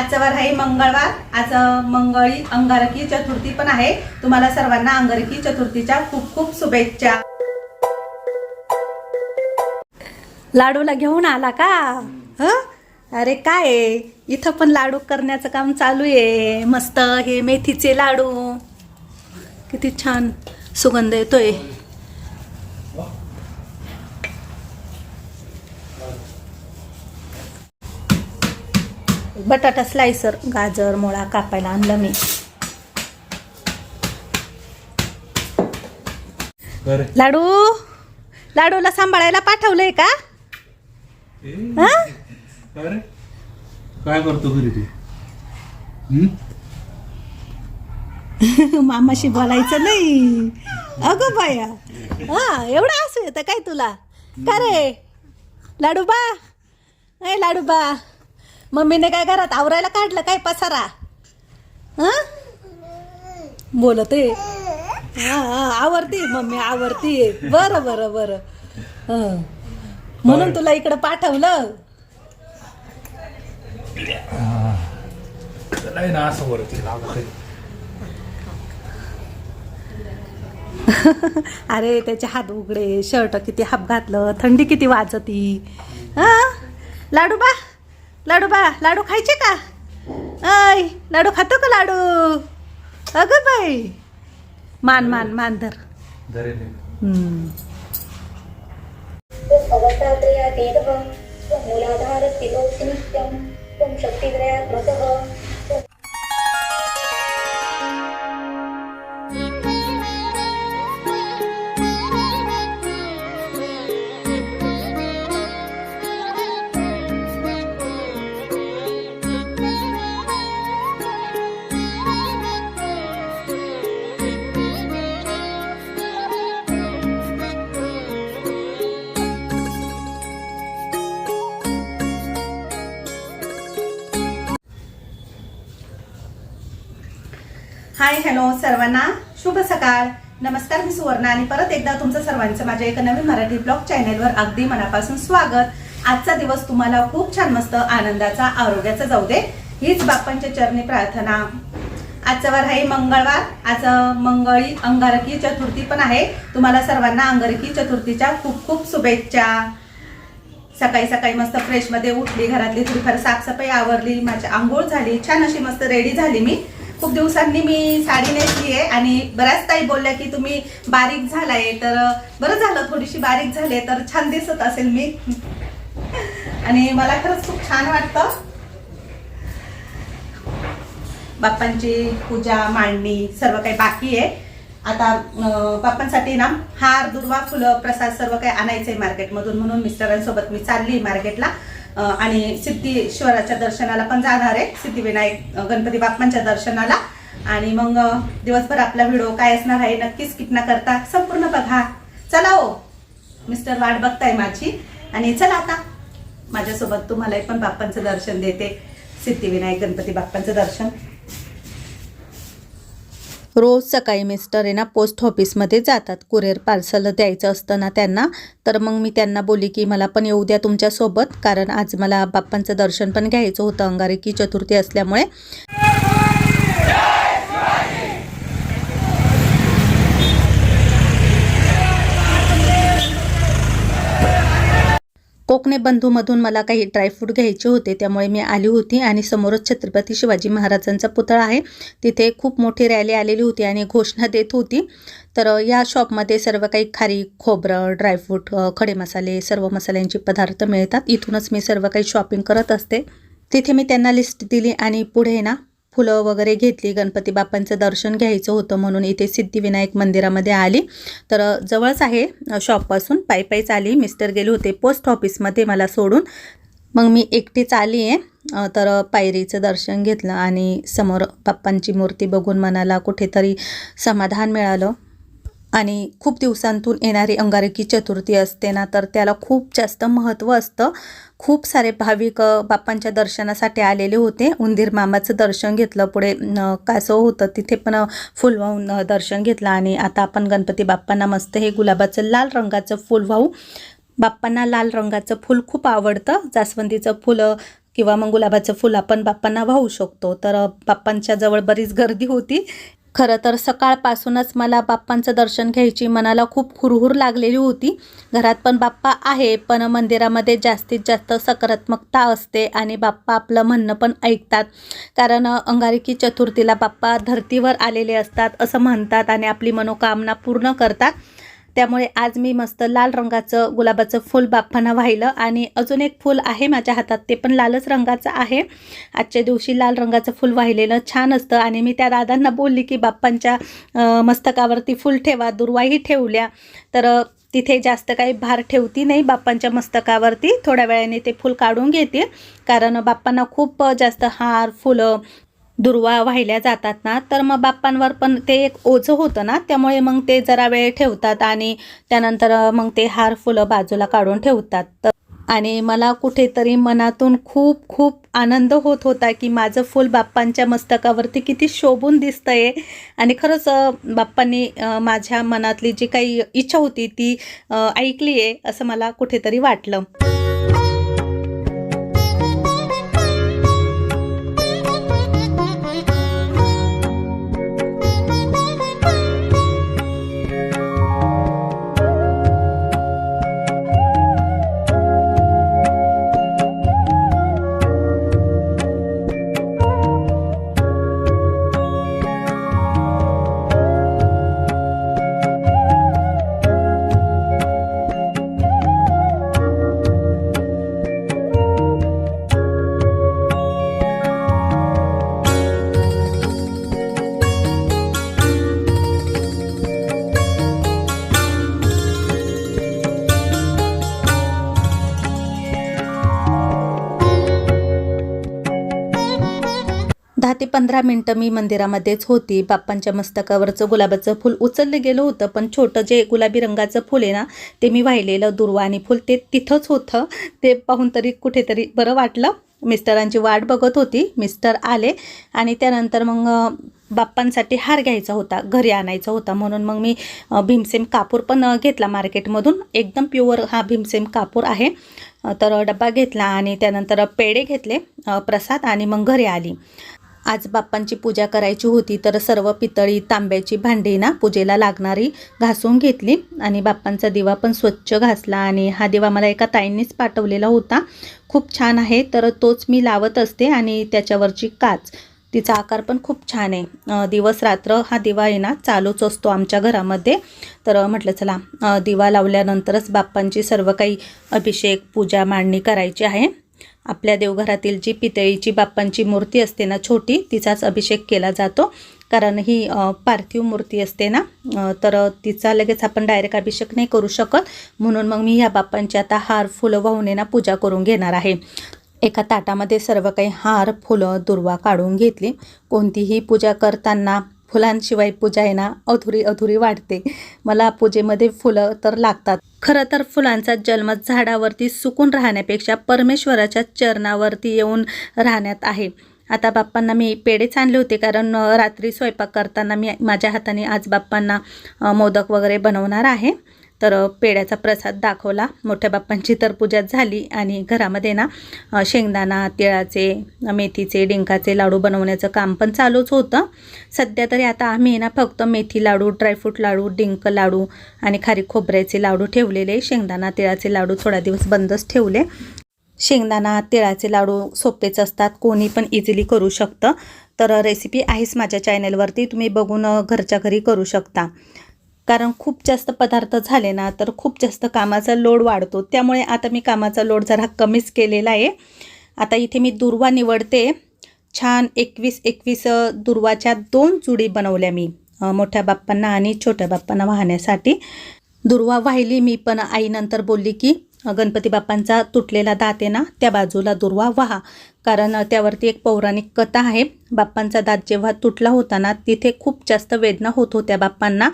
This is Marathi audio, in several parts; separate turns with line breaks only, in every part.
आजचा वार आहे मंगळवार. आज मंगळी अंगारकी चतुर्थी पण आहे. तुम्हाला सर्वांना अंगारकी चतुर्थीच्या खूप खूप शुभेच्छा. लाडूला घेऊन आला का? ह? अरे काय इथं पण लाडू करण्याचं काम चालू आहे. मस्त हे मेथीचे लाडू. किती छान सुगंध येतोय. बटाटा स्लायसर गाजर मुळा कापायला आणलं मी. लाडू? लाडूला सांभाळायला पाठवलंय का? हा?
काय करतो घरी तू?
मामाशी बोलायचं नाही. अगं बाया. हा एवढं असू येतं काय तुला? का रे? लाडू बा लाडू बा मम्मीने काय घरात आवरायला काढलं? काय पसारा? हा? बोलत. आहे हा हा आवरती मम्मी आवरती. बरं बरं बरं. हं. म्हणून तुला इकडं पाठवलं?
ना असं वरती.
अरे त्याचे हात उघडे शर्ट किती हाप घातलं थंडी किती वाजती. हा? लाडू बा लाडू बा लाडू खायचे का? ऐ लाडू खातो का लाडू? अगं बाई. मान मान मान धर.
मूलाधारस्थितोऽसि नित्यं त्वं शक्तित्रयात्मकः
हाय हॅलो सर्वांना. शुभ सकाळ. नमस्कार मी सुवर्णा आणि परत एकदा तुमचं सर्वांचं माझ्या एका नवीन मराठी ब्लॉग चॅनेलवर अगदी मनापासून स्वागत. आजचा दिवस तुम्हाला खूप छान मस्त आनंदाचा आरोग्याचा जाऊ दे हीच बाप्पांच्या चरणी प्रार्थना. आजचा वार आहे मंगळवार. आज मंगळी अंगारकी चतुर्थी पण आहे. तुम्हाला सर्वांना अंगारकी चतुर्थीच्या खूप खूप शुभेच्छा. सकाळी सकाळी मस्त फ्रेशमध्ये उठली घरातली थोडीफार साफसफाई आवरली माझी आंघोळ झाली छान अशी मस्त रेडी झाली मी. खूप दिवसांनी मी साडी नेसली आहे आणि बऱ्याच ताई बोलल्या की तुम्ही बारीक झालाय. तर बरं झालं थोडीशी बारीक झाली तर छान दिसत असेल मी. आणि मला खरंच खूप छान वाटतं. बाप्पांची पूजा मांडणी सर्व काही बाकी आहे. आता बाप्पांसाठी ना हार दुर्वा फुलं प्रसाद सर्व काही आणायचंय मार्केटमधून म्हणून मिस्टरांसोबत मी चालली मार्केटला आणि सिद्धेश्वराच्या दर्शनाला पण जाणार आहे. सिद्धिविनायक गणपती बाप्पांच्या दर्शनाला. आणि मग दिवसभर आपला व्हिडिओ काय असणार आहे नक्की स्किप करता संपूर्ण बघा. चला हो. मिस्टर वाट बघताय माझी. आणि चला आता. माझ्यासोबत तुम्हालाही पण बाप्पांचं दर्शन देते. सिद्धिविनायक गणपती बाप्पांचं दर्शन. रोज सकाळी मिस्टर आहे ना पोस्ट ऑफिसमध्ये जातात. कुरिअर पार्सल द्यायचं असतं ना त्यांना. तर मग मी त्यांना बोली की मला पण येऊ द्या तुमच्यासोबत कारण आज मला बाप्पांचं दर्शन पण घ्यायचं होतं अंगारकी चतुर्थी असल्यामुळे. कोकणे बंधूमधून मला काही ड्रायफ्रूट घ्यायचे होते त्यामुळे मी आली होती आणि समोरच छत्रपती शिवाजी महाराजांचा पुतळा आहे. तिथे खूप मोठी रॅली आलेली होती आणि घोषणा देत होती. तर या शॉपमध्ये सर्व काही खारी खोबरं ड्रायफ्रूट खडे मसाले सर्व मसाल्यांचे पदार्थ मिळतात. इथूनच मी सर्व काही शॉपिंग करत असते. तिथे मी त्यांना लिस्ट दिली आणि पुढे ना फुलं वगैरे घेतली गणपती बाप्पांचं दर्शन घ्यायचं होतं म्हणून इथे सिद्धिविनायक मंदिरामध्ये आली. तर जवळच आहे शॉपपासून पायी पायीच आली मिस्टर गेले होते पोस्ट ऑफिसमध्ये मला सोडून. मग मी एकटीच आली आहे. तर पायरीचं दर्शन घेतलं आणि समोर बाप्पांची मूर्ती बघून मनाला कुठेतरी समाधान मिळालं. आणि खूप दिवसांतून येणारी अंगारकी चतुर्थी असते ना तर त्याला खूप जास्त महत्त्व असतं. खूप सारे भाविक बाप्पांच्या दर्शनासाठी आलेले होते. उंदीर मामाचं दर्शन घेतलं पुढे कासव होतं तिथे पण फुल वाहून दर्शन घेतलं आणि आता आपण गणपती बाप्पांना मस्त हे गुलाबाचं लाल रंगाचं फुल वाहू. बाप्पांना लाल रंगाचं फूल खूप आवडतं. जास्वंदीचं फुलं किंवा मग गुलाबाचं फुल आपण बाप्पांना वाहू शकतो. तर बाप्पांच्या जवळ बरीच गर्दी होती. खरं तर सकाळपासूनच मला बाप्पांचं दर्शन घ्यायची मनाला खूप हुरहुर लागलेली होती. घरात पण बाप्पा आहे पण मंदिरामध्ये जास्तीत जास्त सकारात्मकता असते आणि बाप्पा आपलं म्हणणं पण ऐकतात. कारण अंगारकी चतुर्थीला बाप्पा धर्तीवर आलेले असतात असं म्हणतात आणि आपली मनोकामना पूर्ण करतात. त्यामुळे आज मी मस्त लाल रंगाचं गुलाबाचं फूल बाप्पांना वाहिलं आणि अजून एक फूल आहे माझ्या हातात ते पण लालच रंगाचं आहे. आजच्या दिवशी लाल रंगाचं फूल वाहिलेलं छान असतं आणि मी त्या दादांना बोलली की बाप्पांच्या मस्तकावरती फूल ठेवा दुर्वाही ठेवल्या. तर तिथे जास्त काही भार ठेवती नाही बाप्पांच्या मस्तकावरती थोड्या वेळाने ते फूल काढून घेतील. कारण बाप्पांना खूप जास्त हार फुलं दुर्वा वाहिल्या जातात ना तर मग बाप्पांवर पण ते एक ओझं होतं ना त्यामुळे मग ते जरा वेळ ठेवतात आणि त्यानंतर मग ते हार फुलं बाजूला काढून ठेवतात. तर आणि मला कुठेतरी मनातून खूप खूप आनंद होत होता की माझं फूल बाप्पांच्या मस्तकावरती किती शोभून दिसतंय. आणि खरंच बाप्पांनी माझ्या मनातली जी काही इच्छा होती ती ऐकली आहे असं मला कुठेतरी वाटलं. ते पंधरा मिनटं मी मंदिरामध्येच होती. बाप्पांच्या मस्तकावरचं गुलाबाचं फूल उचललं गेलं होतं पण छोटं जे गुलाबी रंगाचं फूल आहे ना ते मी वाहिलेलं दुर्वाणी फूल ते तिथंच होतं. ते पाहून तरी कुठेतरी बरं वाटलं. मिस्टरांची वाट बघत होती. मिस्टर आले आणि त्यानंतर मग बाप्पांसाठी हार घ्यायचा होता घरी आणायचा होता. म्हणून मग मी भीमसेम कापूर पण घेतला मार्केटमधून. एकदम प्युअर हा भीमसेम कापूर आहे. तर डब्बा घेतला आणि त्यानंतर पेढे घेतले प्रसाद आणि मग घरी आली. आज बाप्पांची पूजा करायची होती तर सर्व पितळी तांब्याची भांडी ना पूजेला लागणारी घासून घेतली. आणि बाप्पांचा दिवा पण स्वच्छ घासला आणि हा दिवा मला एका ताईंनीच पाठवलेला होता. खूप छान आहे तर तोच मी लावत असते आणि त्याच्यावरची काच. तिचा आकार पण खूप छान आहे. दिवस रात्र हा दिवा आहे ना चालूच असतो आमच्या घरामध्ये. तर म्हटलं चला दिवा लावल्यानंतरच बाप्पांची सर्व काही अभिषेक पूजा मांडणी करायची आहे. आपल्या देवघरातील जी पितळीची बाप्पांची मूर्ती असते ना छोटी तिचाच अभिषेक केला जातो. कारण ही पार्थिव मूर्ती असते ना तर तिचा लगेच आपण डायरेक्ट अभिषेक नाही करू शकत. म्हणून मग मी ह्या बाप्पांची आता हार फुलं वाहून ना पूजा करून घेणार आहे. एका ताटामध्ये सर्व काही हार फुलं दुर्वा काढून घेतली. कोणतीही पूजा करताना फुलांशिवाय पूजा आहे ना अधुरी अधुरी वाटते मला पूजेमध्ये फुलं तर लागतात. खरं तर फुलांचा जन्म झाडावरती सुकून राहण्यापेक्षा परमेश्वराच्या चरणावरती येऊन राहण्यात आहे. आता बाप्पांना मी पेढेच आणले होते कारण रात्री स्वयंपाक करताना मी माझ्या हाताने आज बाप्पांना मोदक वगैरे बनवणार आहे. तर पेड्याचा पेढ्याचा प्रसाद दाखवला. मोठ्या बाप्पांची तर पूजा झाली आणि घरामध्ये ना शेंगदाणा तिळाचे मेथीचे डिंकाचे लाडू बनवण्याचं काम पण चालूच होतं. सध्या तरी आता आम्ही ना फक्त मेथी लाडू ड्रायफ्रूट लाडू डिंक लाडू आणि खारी खोबऱ्याचे लाडू ठेवलेले शेंगदाणा तिळाचे लाडू थोडा दिवस बंदच ठेवले. शेंगदाणा तिळाचे लाडू सोपेच असतात कोणी पण इझिली करू शकतं. तर रेसिपी आहेच माझ्या चॅनलवरती तुम्ही बघून घरच्या घरी करू शकता. कारण खूप जास्त पदार्थ झाले ना तर खूप जास्त कामाचा लोड वाढतो. त्यामुळे आता मी कामाचा लोड जरा कमीच केलेला आहे. आता इथे मी दुर्वा निवडते. छान एकवीस एकवीस दुर्वाच्या दोन जुडी बनवल्या मी मोठ्या बाप्पांना आणि छोट्या बाप्पांना वाहण्यासाठी. दुर्वा वाहिली मी पण आईनंतर बोलली की गणपती बाप्पांचा तुटलेला दात आहे ना त्या बाजूला दुर्वा वाहा. कारण त्यावरती एक पौराणिक कथा आहे. बाप्पांचा दात जेव्हा तुटला होता ना तिथे खूप जास्त वेदना होत होत्या बाप्पांना.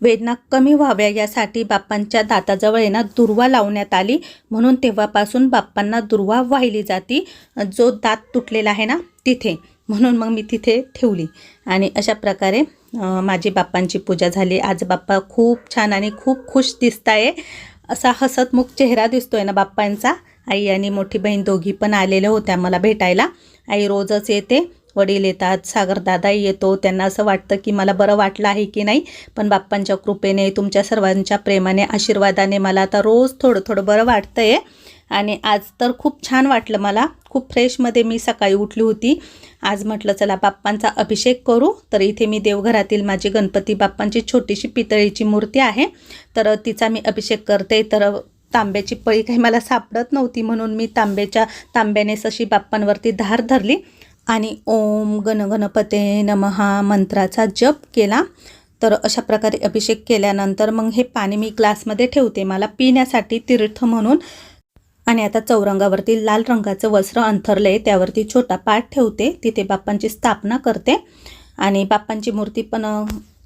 वेदना कमी व्हाव्या यासाठी बाप्पांच्या दाताजवळ आहे ना दुर्वा लावण्यात आली. म्हणून तेव्हापासून बाप्पांना दुर्वा वाहिली जाती. जो दात तुटलेला आहे ना तिथे. म्हणून मग मी तिथे ठेवली. आणि अशा प्रकारे माझी बाप्पांची पूजा झाली. आज बाप्पा खूप छान आणि खूप खुश दिसत आहे असा हसतमुख चेहरा दिसतोय ना बाप्पांचा. आई आणि मोठी बहीण दोघी पण आलेल्या होत्या मला भेटायला. आई रोजच येते. वडील येतात सागरदादाही येतो. त्यांना असं वाटतं की मला बरं वाटलं आहे की नाही पण बाप्पांच्या कृपेने तुमच्या सर्वांच्या प्रेमाने आशीर्वादाने मला आता रोज थोडं थोडं बरं वाटतं आहे आणि आज तर खूप छान वाटलं मला. खूप फ्रेशमध्ये मी सकाळी उठली होती. आज म्हटलं चला बाप्पांचा अभिषेक करू. तर इथे मी देवघरातील माझी गणपती बाप्पांची छोटीशी पितळीची मूर्ती आहे. तर तिचा मी अभिषेक करते. तर तांब्याची पळी काही मला सापडत नव्हती म्हणून मी तांब्याच्या तांब्यानेच अशी बाप्पांवरती धार धरली. आणि ओम गण गणपते नमहा मंत्राचा जप केला. तर अशा प्रकारे अभिषेक केल्यानंतर मग हे पाणी मी ग्लासमध्ये ठेवते. मला पिण्यासाठी तीर्थ म्हणून. आणि आता चौरंगावरती लाल रंगाचं वस्त्र अंथरलं आहे त्यावरती छोटा पाठ ठेवते. तिथे बाप्पांची स्थापना करते. आणि बाप्पांची मूर्ती पण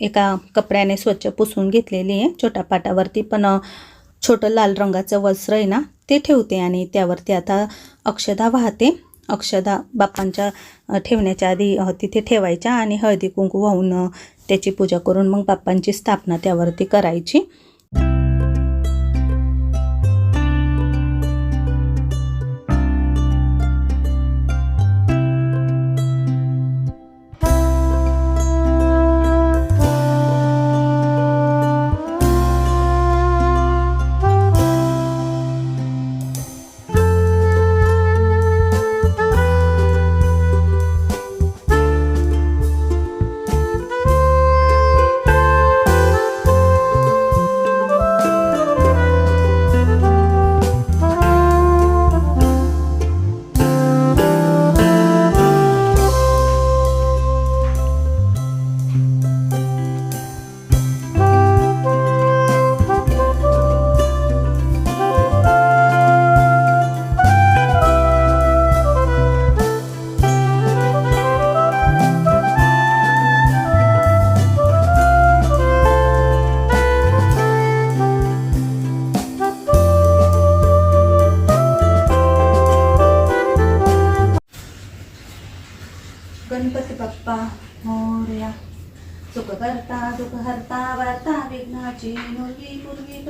एका कपड्याने स्वच्छ पुसून घेतलेली आहे. छोट्या पाटावरती पण छोटं लाल रंगाचं वस्त्र आहे ना ते ठेवते. आणि त्यावरती आता अक्षदा वाहते. अक्षदा बाप्पांच्या ठेवण्याच्या आधी तिथे ठेवायच्या आणि हळदी कुंकू वाहून त्याची पूजा करून मग बाप्पांची स्थापना त्यावरती करायची.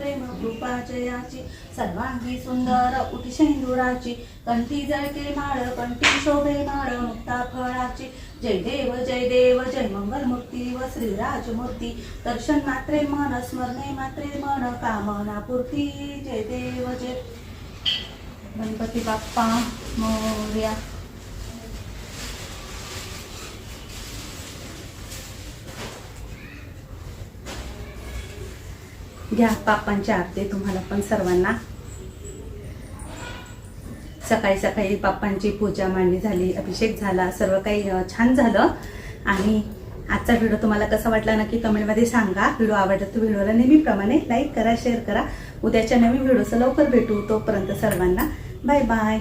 प्रेम कृपाचयाची सर्वांगी सुंदर उठी शेंदुराची. कंठी जळके माळ कंठी शोभे माळ मुक्ता फळाची. जय देव जय देव जय मंगल मूर्ती व श्रीराजमूर्ती दर्शन मात्रे मन स्मरणे मात्रे मन कामना पूर्ती. जय देव जय. गणपती बाप्पा मोर्या. घ्या बाप्पांची आरती तुम्हाला पण सर्वांना. सकाळी सकाळी बाप्पांची पूजा मांडणी झाली अभिषेक झाला सर्व काही छान झालं. आणि आजचा व्हिडिओ तुम्हाला कसा वाटला नक्की कमेंटमध्ये सांगा. व्हिडिओ आवडला तर व्हिडिओला नेहमीप्रमाणे लाईक करा शेअर करा. उद्याच्या नवीन व्हिडिओचं लवकर भेटू. तोपर्यंत सर्वांना बाय बाय.